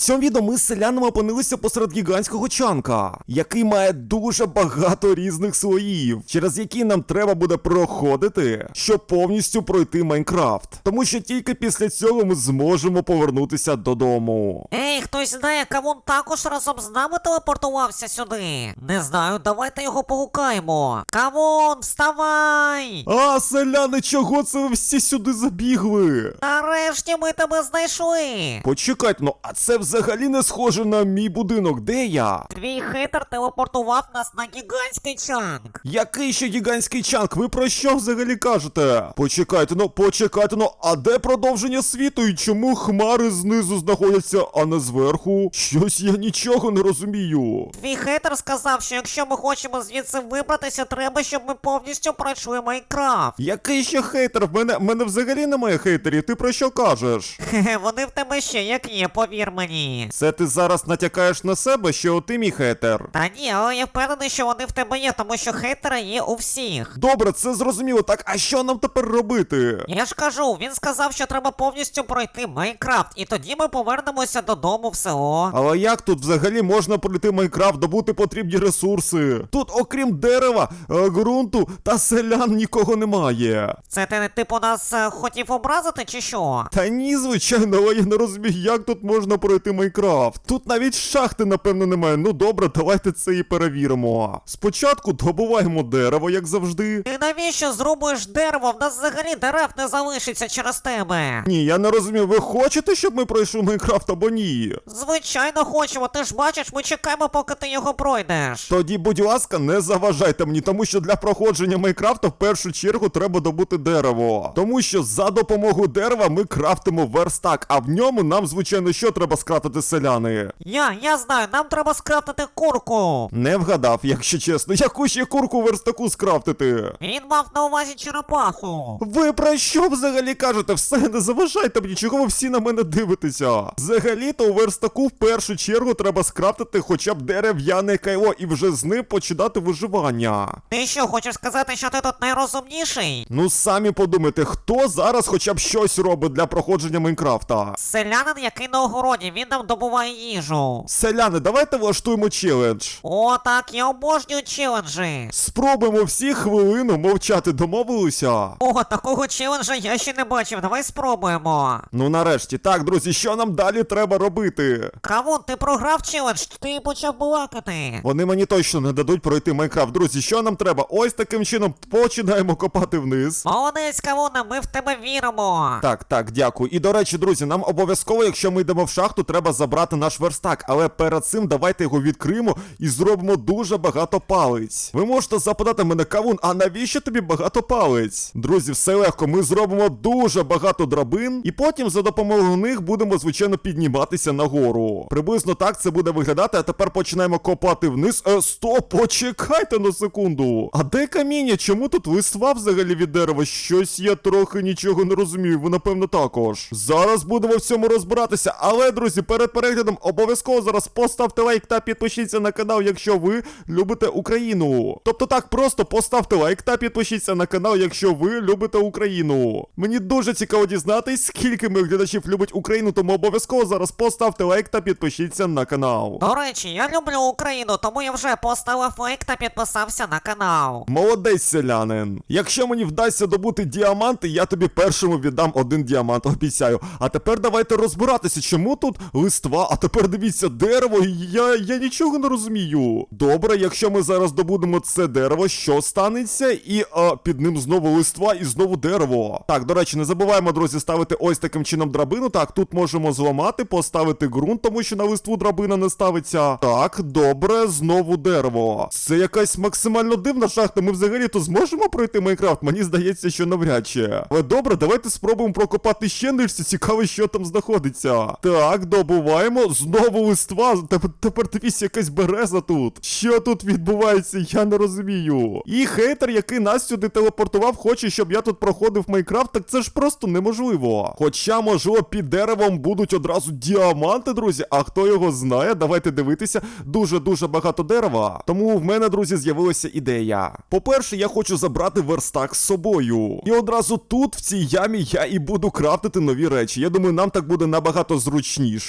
цьому відео ми з селянами опинилися посеред гігантського чанка, який має дуже багато різних слоїв, через які нам треба буде проходити, щоб повністю пройти Майнкрафт. Тому що тільки після цього ми зможемо повернутися додому. Ей, хтось знає, кавун також разом з нами телепортувався сюди. Не знаю, давайте його погукаємо. Кавун, вставай! А, селяни, чого це ви всі сюди забігли? Нарешті ми тебе знайшли. Почекайте, ну а це взагалі не схоже на мій будинок, де я? Твій хитр телепортував нас на гігантський чанк. Який ще гігантський чанк? Ви про що взагалі кажете? Почекайте, ну почекайте, ну а де продовження світу і чому хмари знизу знаходяться, а не зверху? Щось я нічого не розумію. Твій хитр сказав, що якщо ми хочемо звідси вибратися, треба, щоб ми повністю пройшли Майнкрафт. Який ще хейтер? В мене, в мене взагалі немає хейтерів, ти про що кажеш? Хе-хе, вони в тебе ще як є, повір мені. Це ти зараз натякаєш на себе, що ти мій хейтер? Та ні, але я впевнений, що вони в тебе є, тому що хейтери є у всіх. Добре, це зрозуміло. Так, а що нам тепер робити? Я ж кажу, він сказав, що треба повністю пройти Майнкрафт, і тоді ми повернемося додому в село. Але як тут взагалі можна пройти Майнкрафт, добути потрібні ресурси? Тут, окрім дерева, е, ґрунту та селян нікого немає. Це ти типу нас е, хотів образити чи що? Та ні, звичайно, але я не розумію, як тут можна пройти Майнкрафт. Тут навіть шахти, напевно, немає. Ну добре, давайте це і перевіримо. Спочатку добуваємо дерево, як завжди. Ти навіщо зрубуєш дерево? В нас взагалі дерев не залишиться через тебе. Ні, я не розумію, ви хочете, щоб ми пройшли Майнкрафт або ні? Звичайно, хочемо. Ти ж бачиш, ми чекаємо, поки ти його пройдеш. Тоді, будь ласка, не заважайте мені, тому що для проходження Майнкрафта в першу чергу треба добути дерево. Тому що за допомогою дерева ми крафтимо верстак, а в ньому нам, звичайно, що треба скрафтити селяни. Я, я знаю, нам треба скрафтити курку. Не вгадав, якщо чесно, яку ще курку верстаку скрафтити. Він мав на увазі черепаху. Ви про що взагалі кажете? Все, не заважайте мені, чого ви всі на мене дивитеся. Взагалі-то у верстаку в першу чергу треба скрафтити хоча б дерев'яне кайло і вже з ним починати виживання. Ти що, хочеш сказати, що ти тут найрозумніший? Ну самі подумайте, хто зараз хоча б щось робить для проходження Майнкрафта? Селянин, який на огороді, він нам добуває їжу. Селяни, давайте влаштуємо челендж. О, так, я обожнюю челенджі. Спробуємо всі хвилину мовчати, домовилися. О, такого челенджа я ще не бачив. Давай спробуємо. Ну нарешті, так, друзі, що нам далі треба робити? Кавун, ти програв челендж, ти почав балакати. Вони мені точно не дадуть пройти Майнкрафт. Друзі, що нам треба? Ось таким чином починаємо копати вниз. Молодець, Кавуна, ми в тебе віримо. Так, так, дякую. І до речі, друзі, нам обов'язково, якщо ми йдемо в шахту, треба забрати наш верстак. Але перед цим давайте його відкриємо і зробимо дуже багато палиць. Ви можете запитати мене, кавун, а навіщо тобі багато палиць? Друзі, все легко. Ми зробимо дуже багато драбин, і потім за допомогою них будемо, звичайно, підніматися нагору. Приблизно так це буде виглядати. А тепер починаємо копати вниз. Е, стоп, почекайте на секунду. А де каміння? Чому тут листва взагалі від дерева? Щось я трохи нічого не розумію. Ви напевно також. Зараз будемо в цьому розбиратися. Але, друзі, перед переглядом обов'язково зараз поставте лайк та підпишіться на канал, якщо ви любите Україну. Тобто так, просто поставте лайк та підпишіться на канал, якщо ви любите Україну. Мені дуже цікаво дізнатись, скільки моїх глядачів любить Україну, тому обов'язково зараз поставте лайк та підпишіться на канал. До речі, я люблю Україну, тому я вже поставив лайк та підписався на канал. Молодець, селянин. Якщо мені вдасться добути діаманти, я тобі першому віддам один діамант, обіцяю. А тепер давайте розбиратися, чому тут листва, а тепер дивіться дерево, я, я нічого не розумію. Добре, якщо ми зараз добудемо це дерево, що станеться? І а, під ним знову листва і знову дерево. Так, до речі, не забуваємо, друзі, ставити ось таким чином драбину. Так, тут можемо зламати, поставити ґрунт, тому що на листву драбина не ставиться. Так, добре, знову дерево. Це якась максимально дивна шахта. Ми взагалі то зможемо пройти Майнкрафт? Мені здається, що навряд чи. Але добре, давайте спробуємо прокопати ще нижче. Цікаво, що там знаходиться. Так, добуваємо. Знову листва. Тепер, дивіться, якась береза тут. Що тут відбувається? Я не розумію. І хейтер, який нас сюди телепортував, хоче, щоб я тут проходив Майнкрафт, так це ж просто неможливо. Хоча, можливо, під деревом будуть одразу діаманти, друзі. А хто його знає? Давайте дивитися. Дуже-дуже багато дерева. Тому в мене, друзі, з'явилася ідея. По-перше, я хочу забрати верстак з собою. І одразу тут, в цій ямі, я і буду крафтити нові речі. Я думаю, нам так буде набагато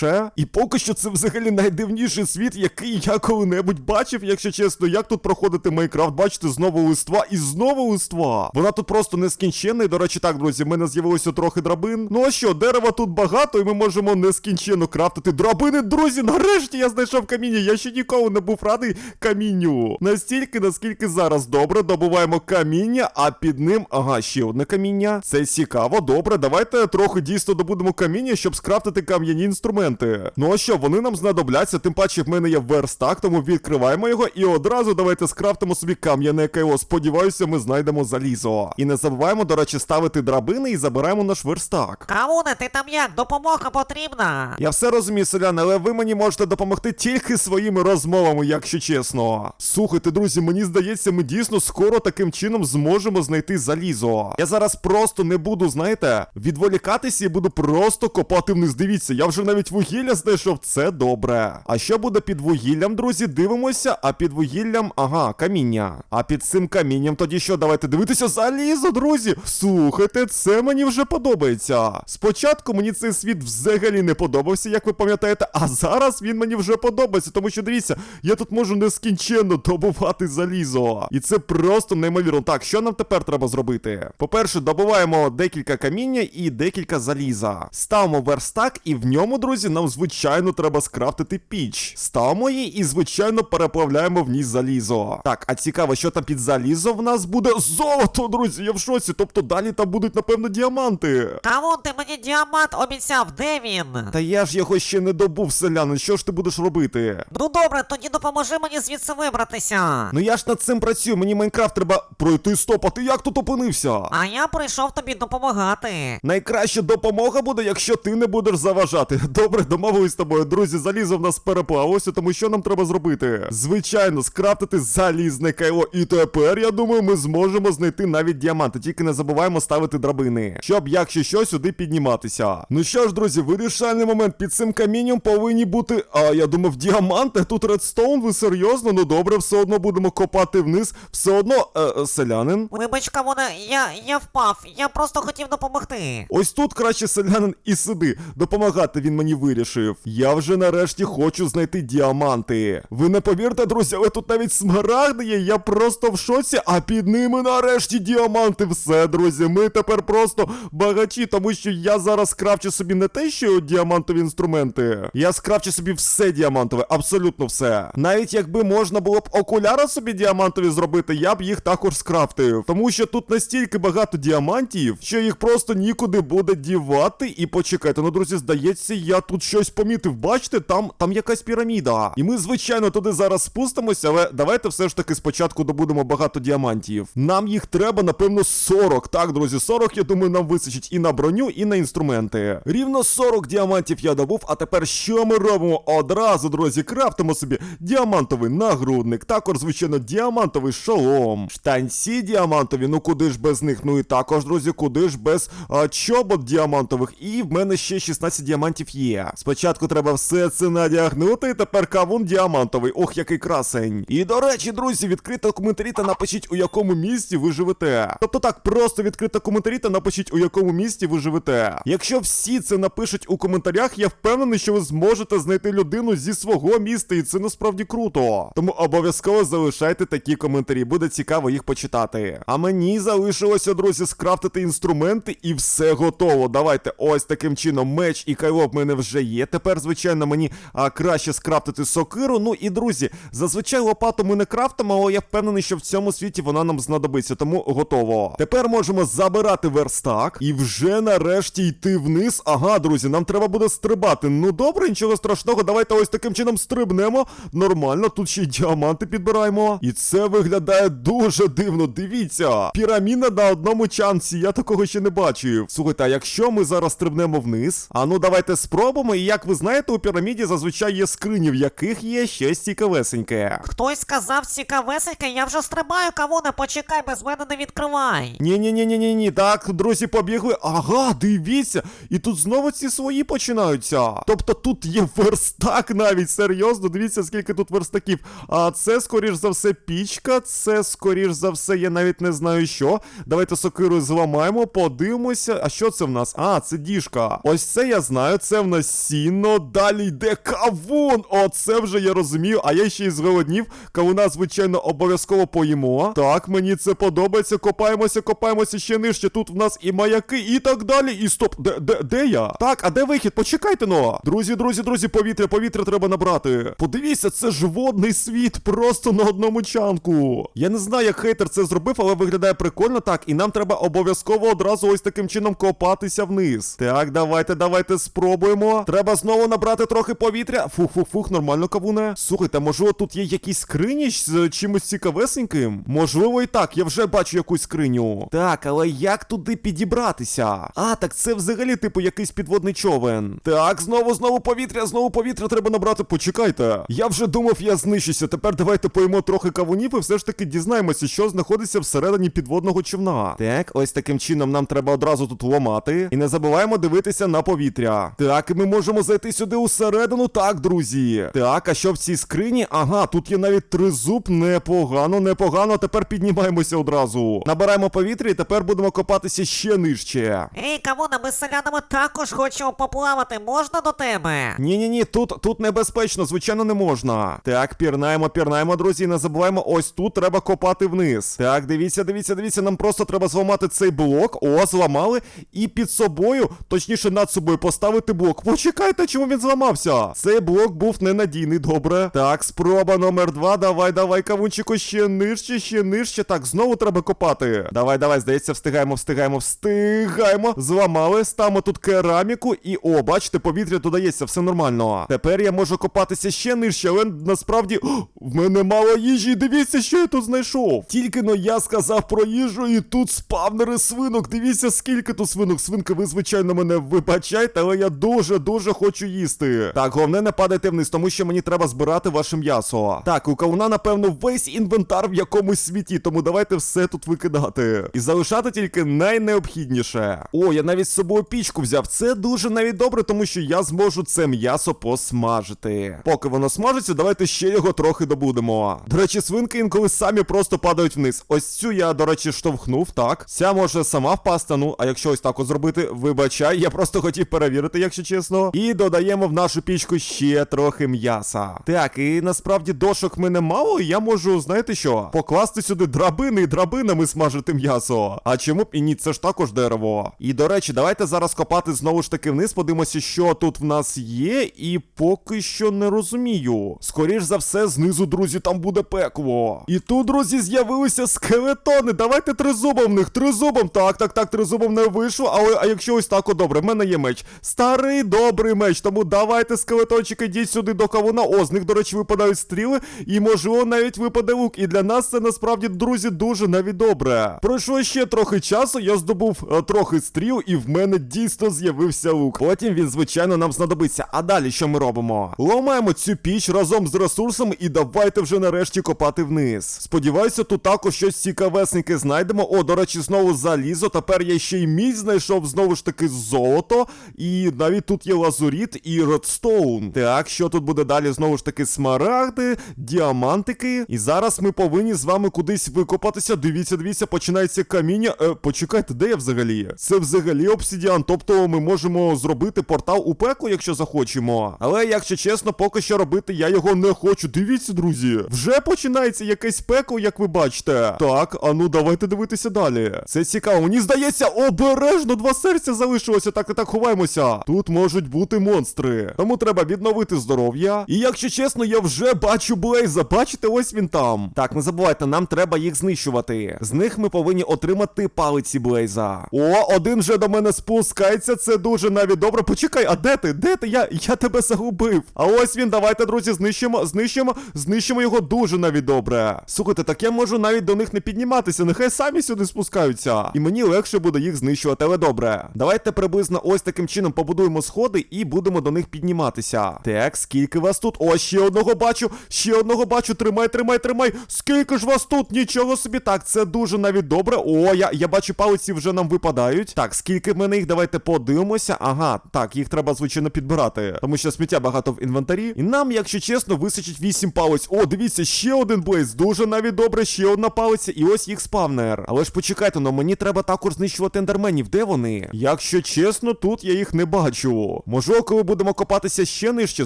лише. І поки що це взагалі найдивніший світ, який я коли-небудь бачив, якщо чесно, як тут проходити Майнкрафт. Бачите, знову листва і знову листва. Вона тут просто нескінченна. І, до речі, так, друзі, в мене з'явилося трохи драбин. Ну а що, дерева тут багато, і ми можемо нескінченно крафтити драбини. Друзі, нарешті я знайшов каміння. Я ще ніколи не був радий камінню. Настільки, наскільки зараз добре, добуваємо каміння, а під ним, ага, ще одне каміння. Це цікаво, добре. Давайте трохи дійсно добудемо каміння, щоб скрафтити кам'яні інструменти. Ну а що, вони нам знадобляться, тим паче в мене є верстак, тому відкриваємо його і одразу давайте скрафтимо собі кам'яне кайло. Сподіваюся, ми знайдемо залізо. І не забуваємо, до речі, ставити драбини і забираємо наш верстак. Кавуне, ти там як? Допомога потрібна. Я все розумію, селяни, але ви мені можете допомогти тільки своїми розмовами, якщо чесно. Слухайте, друзі, мені здається, ми дійсно скоро таким чином зможемо знайти залізо. Я зараз просто не буду, знаєте, відволікатися і буду просто копати вниз. Дивіться, я вже навіть вугілля знайшов. Це добре. А що буде під вугіллям, друзі? Дивимося, а під вугіллям, ага, каміння. А під цим камінням тоді що? Давайте дивитися залізо, друзі. Слухайте, це мені вже подобається. Спочатку мені цей світ взагалі не подобався, як ви пам'ятаєте, а зараз він мені вже подобається, тому що дивіться, я тут можу нескінченно добувати залізо. І це просто неймовірно. Так, що нам тепер треба зробити? По-перше, добуваємо декілька каміння і декілька заліза. Ставимо верстак, і в ньому, друзі, нам звичайно треба скрафтити піч. Ставимо її і, звичайно, переплавляємо в ній залізо. Так, а цікаво, що там під залізо в нас буде золото, друзі. Я в шоці. Тобто далі там будуть, напевно, діаманти. Кавун, ти мені діамант обіцяв, де він? Та я ж його ще не добув, селянин. Що ж ти будеш робити? Ну добре, тоді допоможи мені звідси вибратися. Ну я ж над цим працюю, мені Майнкрафт треба пройти стоп, а ти як тут опинився? А я прийшов тобі допомагати. Найкраща допомога буде, якщо ти не будеш заважати. Добре, домовились з тобою. Друзі, залізо в нас переплавилося, тому що нам треба зробити? Звичайно, скрафтити залізне кайло. І тепер, я думаю, ми зможемо знайти навіть діаманти. Тільки не забуваємо ставити драбини, щоб, якщо що, сюди підніматися. Ну що ж, друзі, вирішальний момент. Під цим камінням повинні бути. А я думав, діаманти. Тут редстоун, ви серйозно? Ну добре, все одно будемо копати вниз. Все одно, е, е, селянин. Вибач, Кавуне, я, я впав, я просто хотів допомогти. Ось тут краще селянин і сиди. Допомагати він мені вирішив. Я вже нарешті хочу знайти діаманти. Ви не повірте, друзі, але тут навіть смарагди є. Я просто в шоці, а під ними нарешті діаманти. Все, друзі. Ми тепер просто багачі, тому що я зараз скрафчу собі не те, що діамантові інструменти. Я скрафчу собі все діамантове, абсолютно все. Навіть якби можна було б окуляри собі діамантові зробити, я б їх також скрафтив. Тому що тут настільки багато діамантів, що їх просто нікуди буде дівати. І почекайте, ну друзі, здається, я тут щось помітив. Бачите, там, там якась піраміда. І ми, звичайно, туди зараз спустимося, але давайте все ж таки спочатку добудемо багато діамантів. Нам їх треба, напевно, 40. Так, друзі, 40, я думаю, нам вистачить і на броню, і на інструменти. Рівно 40 діамантів я добув. А тепер що ми робимо? Одразу, друзі, крафтимо собі діамантовий нагрудник, також, звичайно, діамантовий шолом, штанці діамантові, ну куди ж без них? Ну і також, друзі, куди ж без а, чобот діамантових. І в мене ще 16 діамантів є. Спочатку треба все це надягнути, тепер кавун діамантовий. Ох, який красень. І до речі, друзі, відкрите коментарі та напишіть, у якому місті ви живете. Тобто так, просто відкрите коментарі та напишіть, у якому місті ви живете. Якщо всі це напишуть у коментарях, я впевнений, що ви зможете знайти людину зі свого міста, і це насправді круто. Тому обов'язково залишайте такі коментарі, буде цікаво їх почитати. А мені залишилося, друзі, скрафтити інструменти і все готово. Давайте ось таким чином меч і кайло в мене вже є. Тепер, звичайно, мені а, краще скрафтити сокиру. Ну і друзі, зазвичай лопату ми не крафтимо, але я впевнений, що в цьому світі вона нам знадобиться, тому готово. Тепер можемо забирати верстак і вже нарешті йти вниз. Ага, друзі, нам треба буде стрибати. Ну добре, нічого страшного. Давайте ось таким чином стрибнемо. Нормально, тут ще й діаманти підбираємо. І це виглядає дуже дивно. Дивіться, піраміда на одному чанці. Я такого ще не бачив. Слухайте, а якщо ми зараз стрибнемо вниз, а ну давайте спробуємо. І як ви знаєте, у піраміді зазвичай є скрині, в яких є щось цікавесеньке. Хтось сказав цікавесеньке, я вже стрибаю, Кавуне, почекай, без мене не відкривай. Ні, ні, ні, ні, ні, ні. Так, друзі, побігли. Ага, дивіться. І тут знову ці свої починаються. Тобто тут є верстак навіть серйозно. Дивіться, скільки тут верстаків. А це, скоріш за все, пічка. Це, скоріш за все, я навіть не знаю що. Давайте сокиру зламаємо, подивимося. А що це в нас? А, це діжка. Ось це я знаю. Це в нас сіно, далі йде кавун. Оце вже я розумію, а я ще й зголоднів. Кавуна, звичайно, обов'язково поїмо. Так, мені це подобається. Копаємося, копаємося ще нижче. Тут в нас і маяки, і так далі. І стоп, де, де, де я? Так, а де вихід? Почекайте но. Друзі, друзі, друзі, повітря, повітря треба набрати. Подивіться, це ж водний світ просто на одному чанку. Я не знаю, як хейтер це зробив, але виглядає прикольно так. І нам треба обов'язково одразу ось таким чином копатися вниз. Так, давайте, давайте спробуємо. Треба знову набрати трохи повітря. Фух, фух, фух, нормально кавуне. Слухайте, можливо, тут є якісь скрині з чимось цікавесеньким? Можливо, і так, я вже бачу якусь скриню. Так, але як туди підібратися? А, так це взагалі, типу, якийсь підводний човен. Так, знову, знову повітря, знову повітря треба набрати. Почекайте. Я вже думав, я знищуся. Тепер давайте поїмо трохи кавунів і все ж таки дізнаємося, що знаходиться всередині підводного човна. Так, ось таким чином нам треба одразу тут ломати. І не забуваємо дивитися на повітря. Так, ми можемо зайти сюди усередину. Так, друзі. Так, а що в цій скрині? Ага, тут є навіть тризуб. Непогано, непогано. Тепер піднімаємося одразу. Набираємо повітря і тепер будемо копатися ще нижче. Ей, Кавуна, ми з селянами також хочемо поплавати. Можна до тебе? Ні, ні, ні, тут, тут небезпечно, звичайно, не можна. Так, пірнаємо, пірнаємо, друзі, і не забуваємо, ось тут треба копати вниз. Так, дивіться, дивіться, дивіться, нам просто треба зламати цей блок. О, зламали. І під собою, точніше, над собою поставити блок. Почекайте, чому він зламався? Цей блок був ненадійний, добре. Так, спроба номер два. Давай, давай, кавунчику, ще нижче, ще нижче. Так, знову треба копати. Давай, давай, здається, встигаємо, встигаємо, встигаємо. Зламали, ставимо тут кераміку і о, бачите, повітря додається, все нормально. Тепер я можу копатися ще нижче, але насправді о, в мене мало їжі. Дивіться, що я тут знайшов. Тільки но я сказав про їжу, і тут спавнери свинок. Дивіться, скільки тут свинок. Свинки, ви, звичайно, мене вибачайте, але я дуже дуже хочу їсти. Так, головне, не падайте вниз, тому що мені треба збирати ваше м'ясо. Так, у кауна, напевно, весь інвентар в якомусь світі, тому давайте все тут викидати. І залишати тільки найнеобхідніше. О, я навіть з собою пічку взяв. Це дуже навіть добре, тому що я зможу це м'ясо посмажити. Поки воно смажиться, давайте ще його трохи добудемо. До речі, свинки інколи самі просто падають вниз. Ось цю я, до речі, штовхнув, так. Ця може сама впасти. Ну, а якщо ось так от зробити, вибачай, я просто хотів перевірити, якщо чесно. І додаємо в нашу пічку ще трохи м'яса. Так, і насправді дошок мене мало, і я можу, знаєте що, покласти сюди драбини і драбинами смажити м'ясо. А чому б і ні, це ж також дерево. І до речі, давайте зараз копати знову ж таки вниз, подивимося, що тут в нас є, і поки що не розумію. Скоріш за все, знизу, друзі, там буде пекло. І тут, друзі, з'явилися скелетони. Давайте тризубом в них, тризубом. Так, так, так, тризубом не вийшло. Але а якщо ось так, о, добре, в мене є меч. Старий добрий меч. Тому давайте, скелетончики, йдіть сюди до кавуна. О, з них, до речі, випадають стріли, і можливо навіть випаде лук. І для нас це насправді, друзі, дуже навіть добре. Пройшло ще трохи часу, я здобув е, трохи стріл, і в мене дійсно з'явився лук. Потім він, звичайно, нам знадобиться. А далі що ми робимо? Ламаємо цю піч разом з ресурсами і давайте вже нарешті копати вниз. Сподіваюся, тут також щось цікавесеньке знайдемо. О, до речі, знову залізо. Тепер я ще й мідь знайшов знову ж таки золото. І навіть тут є лазуріт і редстоун. Так, що тут буде далі? Знову ж таки, смарагди, діамантики. І зараз ми повинні з вами кудись викопатися. Дивіться, дивіться, починається каміння. Е, почекайте, де я взагалі? Це взагалі обсидіан. Тобто ми можемо зробити портал у пекло, якщо захочемо. Але, якщо чесно, поки що робити я його не хочу. Дивіться, друзі, вже починається якесь пекло, як ви бачите. Так, а ну давайте дивитися далі. Це цікаво. Мені здається, обережно два серця залишилося. Так, так, так, ховаємося. Тут можуть бути монстри. Тому треба відновити здоров'я. І якщо чесно, я вже бачу Блейза. Бачите, ось він там. Так, не забувайте, нам треба їх знищувати. З них ми повинні отримати палиці Блейза. О, один вже до мене спускається. Це дуже навіть добре. Почекай, а де ти? Де ти? Я, я тебе загубив. А ось він, давайте, друзі, знищимо, знищимо, знищимо його дуже навіть добре. Слухайте, так я можу навіть до них не підніматися. Нехай самі сюди спускаються. І мені легше буде їх знищувати, але добре. Давайте приблизно ось таким чином побудуємо сходи і будемо до них підніматися. Так, скільки вас тут? О, ще одного бачу, ще одного бачу. Тримай, тримай, тримай. Скільки ж вас тут? Нічого собі. Так, це дуже навіть добре. О, я, я бачу, палиці вже нам випадають. Так, скільки в мене їх? Давайте подивимося. Ага, так, їх треба, звичайно, підбирати. Тому що сміття багато в інвентарі. І нам, якщо чесно, височить 8 палиць. О, дивіться, ще один блейз. Дуже навіть добре, ще одна палиця. І ось їх спавнер. Але ж почекайте, но мені треба також знищувати ендерменів. Де вони? Якщо чесно, тут я їх не бачу. Знищу. Можливо, коли будемо копатися ще нижче,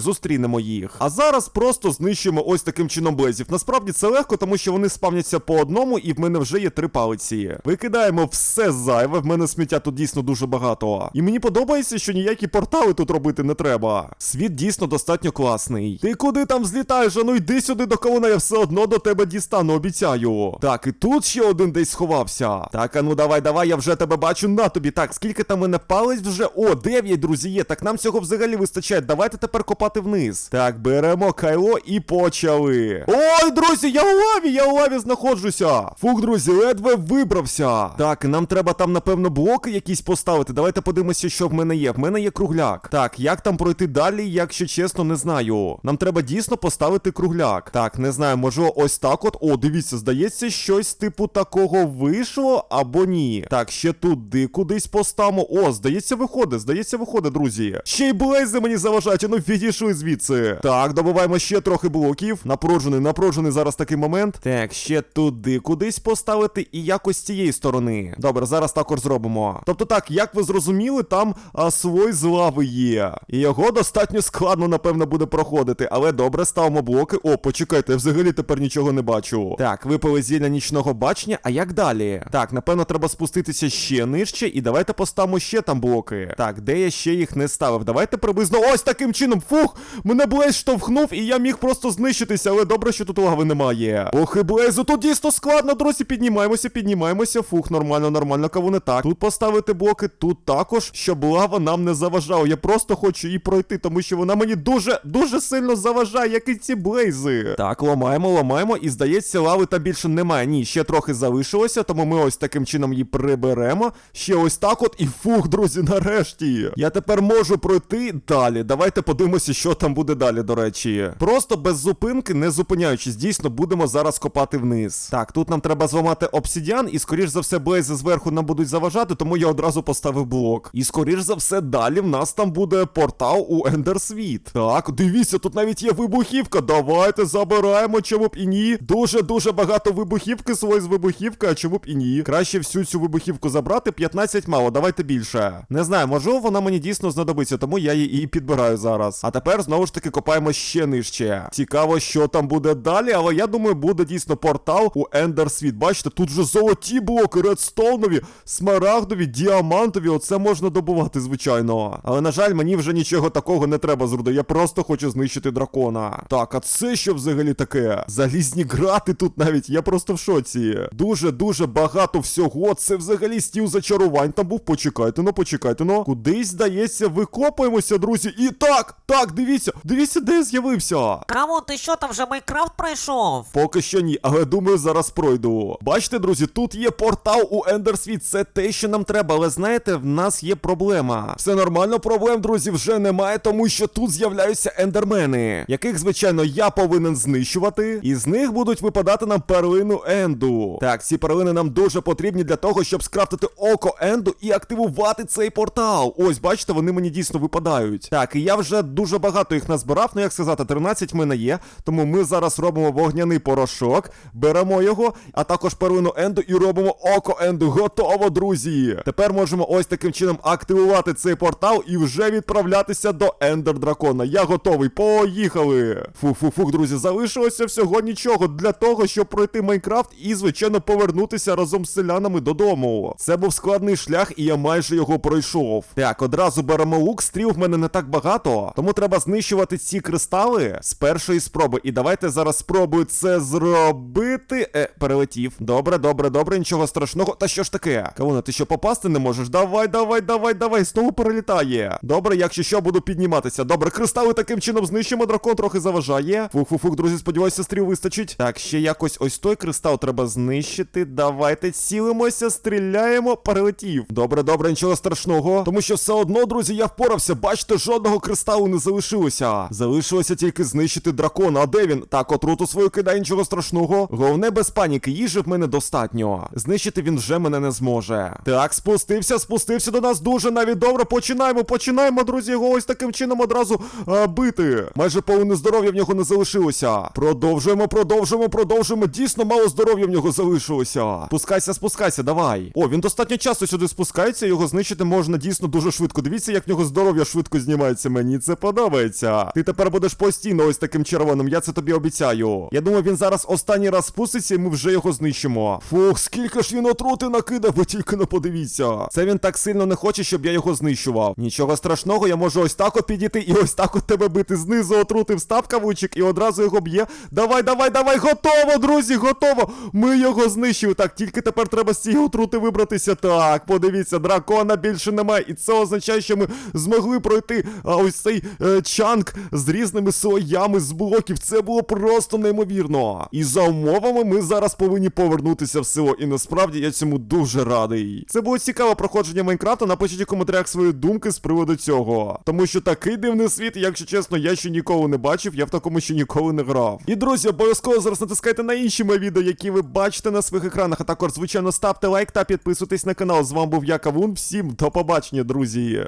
зустрінемо їх. А зараз просто знищуємо ось таким чином блейзів. Насправді це легко, тому що вони спавняться по одному, і в мене вже є три палиці. Викидаємо все зайве. В мене сміття тут дійсно дуже багато. І мені подобається, що ніякі портали тут робити не треба. Світ дійсно достатньо класний. Ти куди там злітаєш? А ну йди сюди до кавуна, я все одно до тебе дістану, обіцяю. Так, і тут ще один десь сховався. Так, а ну давай, давай, я вже тебе бачу на тобі. Так, скільки там мене палець вже? О, 9, друзі, є. Так нам цього взагалі вистачає. Давайте тепер копати вниз. Так, беремо кайло і почали. Ой, друзі, я у лаві, я у лаві знаходжуся. Фух, друзі, ледве вибрався. Так, нам треба там, напевно, блоки якісь поставити. Давайте подивимося, що в мене є. В мене є кругляк. Так, як там пройти далі, якщо чесно, не знаю. Нам треба дійсно поставити кругляк. Так, не знаю, може ось так от. О, дивіться, здається, щось типу такого вийшло або ні. Так, ще туди кудись поставимо. О, здається, виходить, здається, виходить, друзі. Ще й блейзи мені заважають, ну відійшли звідси. Так, добуваємо ще трохи блоків. Напружений, напружений зараз такий момент. Так, ще туди кудись поставити і якось з цієї сторони. Добре, зараз також зробимо. Тобто так, як ви зрозуміли, там а, слой з лави є. І його достатньо складно, напевно, буде проходити. Але добре, ставимо блоки. О, почекайте, я взагалі тепер нічого не бачу. Так, випили зілля нічного бачення, а як далі? Так, напевно, треба спуститися ще нижче, і давайте поставимо ще там блоки. Так, де я ще їх не ставив? Давайте приблизно ось таким чином. Фух! Мене Блейз штовхнув, і я міг просто знищитися, але добре, що тут лави немає. Ох, і Блейзу, тут дійсно складно, друзі. Піднімаємося, піднімаємося. Фух, нормально, нормально, кого не так. Тут поставити блоки, тут також, щоб лава нам не заважала. Я просто хочу її пройти, тому що вона мені дуже, дуже сильно заважає, як і ці блейзи. Так, ламаємо, ламаємо, і здається, лави там більше немає. Ні, ще трохи залишилося, тому ми ось таким чином її приберемо. Ще ось так от, і фух, друзі, нарешті. Я тепер можу пройти далі. Давайте подивимося, що там буде далі, до речі. Просто без зупинки, не зупиняючись, дійсно будемо зараз копати вниз. Так, тут нам треба зламати обсідіан, і скоріш за все, блейзи зверху нам будуть заважати, тому я одразу поставив блок. І скоріш за все, далі в нас там буде портал у Ендерсвіт. Так, дивіться, тут навіть є вибухівка. Давайте забираємо, чому б і ні. Дуже дуже багато вибухівки, свої з вибухівки, а чому б і ні. Краще всю цю вибухівку забрати. 15 мало, давайте більше. Не знаю, можливо, вона мені дійсно знадобиться, тому я її і підбираю зараз. А тепер знову ж таки копаємо ще нижче. Цікаво, що там буде далі, але я думаю, буде дійсно портал у Ендерсвіт. Бачите, тут вже золоті блоки, редстоунові, смарагдові, діамантові. Оце можна добувати, звичайно. Але на жаль, мені вже нічого такого не треба з. Я просто хочу знищити дракона. Так, а це що взагалі таке? Залізні грати тут навіть. Я просто в шоці. Дуже дуже багато всього. Це взагалі стіл зачарувань. Там був. Почекайте, ну почекайте, ну. Кудись здається, викопуємося, друзі. І так, так, дивіться, дивіться, де я з'явився. Камон, ти що там вже Майнкрафт пройшов? Поки що ні, але думаю, зараз пройду. Бачите, друзі, тут є портал у Ендерсвіт. Це те, що нам треба, але знаєте, в нас є проблема. Все нормально, проблем, друзі, вже немає, тому що тут з'являються ендермени, яких, звичайно, я повинен знищувати. І з них будуть випадати нам перлину Енду. Так, ці перлини нам дуже потрібні для того, щоб скрафтити око Енду і активувати цей портал. Ось, бачите, вони мені дійсно випадають. Так, і я вже дуже багато їх назбирав, ну як сказати, 13 в мене є. Тому ми зараз робимо вогняний порошок, беремо його, а також перлину Енду і робимо око Енду. Готово, друзі! Тепер можемо ось таким чином активувати цей портал і вже відправлятися до Ендер Дракона. Я готовий. Поїхали! Фух-фух-фух, друзі, залишилося всього нічого для того, щоб пройти Майнкрафт і, звичайно, повернутися разом з селянами додому. Це був складний шлях, і я майже його пройшов. Так, одразу беремо лук, стріл в мене не так багато, тому треба знищувати ці кристали з першої спроби. І давайте зараз спробую це зробити. Е, перелетів. Добре, добре, добре, нічого страшного. Та що ж таке? Кавуна, ти що попасти не можеш? Давай, давай, давай, давай. Знову перелітає. Добре, якщо що, буду підніматися. Добре, кристали таким чином знищимо. Дракон трохи заважає. Фух-фух-фух, друзі, сподіваюся, стріл вистачить. Так, ще якось ось той кристал треба знищити. Давайте цілимося, стріляємо, перелетів. Добре, добре, нічого страшного. Тому що все одно, друзі, я впорався. Бачите, жодного кристалу не залишилося. Залишилося тільки знищити дракона. А де він? Так, отруту свою кидає, нічого страшного. Головне без паніки, їжі в мене достатньо. Знищити він вже мене не зможе. Так, спустився, спустився до нас дуже навіть добре. Починаємо, починаємо, друзі, його ось таким чином одразу а, бити. Майже повне здоров'я в нього не залишилося. Продовжуємо, продовжуємо, продовжуємо. Дійсно, мало здоров'я в нього залишилося. Спускайся, спускайся, давай. О, він достатньо часу сюди спускається, його знищити можна дійсно дуже швидко. Дивіться, як в нього нього здоров'я швидко знімається. Мені це подобається. Ти тепер будеш постійно ось таким червоним, я це тобі обіцяю. Я думаю, він зараз останній раз спуститься, і ми вже його знищимо. Фух, скільки ж він отрути накидав, ви тільки не подивіться. Це він так сильно не хоче, щоб я його знищував. Нічого страшного, я можу ось так от підійти і ось так от тебе бити. Знизу отрути встав кавучик і одразу його б'є. Давай, давай, давай, готово, друзі, готово. Ми його знищили. Так, тільки тепер треба з цієї отрути вибратися. Так, подивіться, дракона більше немає. І це означає, що ми змогли пройти а, ось цей е, чанк з різними слоями з блоків. Це було просто неймовірно. І за умовами ми зараз повинні повернутися в село. І насправді я цьому дуже радий. Це було цікаве проходження Майнкрафта. Напишіть у коментарях свої думки з приводу цього. Тому що такий дивний світ, якщо чесно, я ще ніколи не бачив, я в такому ще ніколи не грав. І друзі, обов'язково зараз натискайте на інші мої відео, які ви бачите на своїх екранах. А також, звичайно, ставте лайк та підписуйтесь на канал. З вами був я Кавун. Всім до побачення, друзі.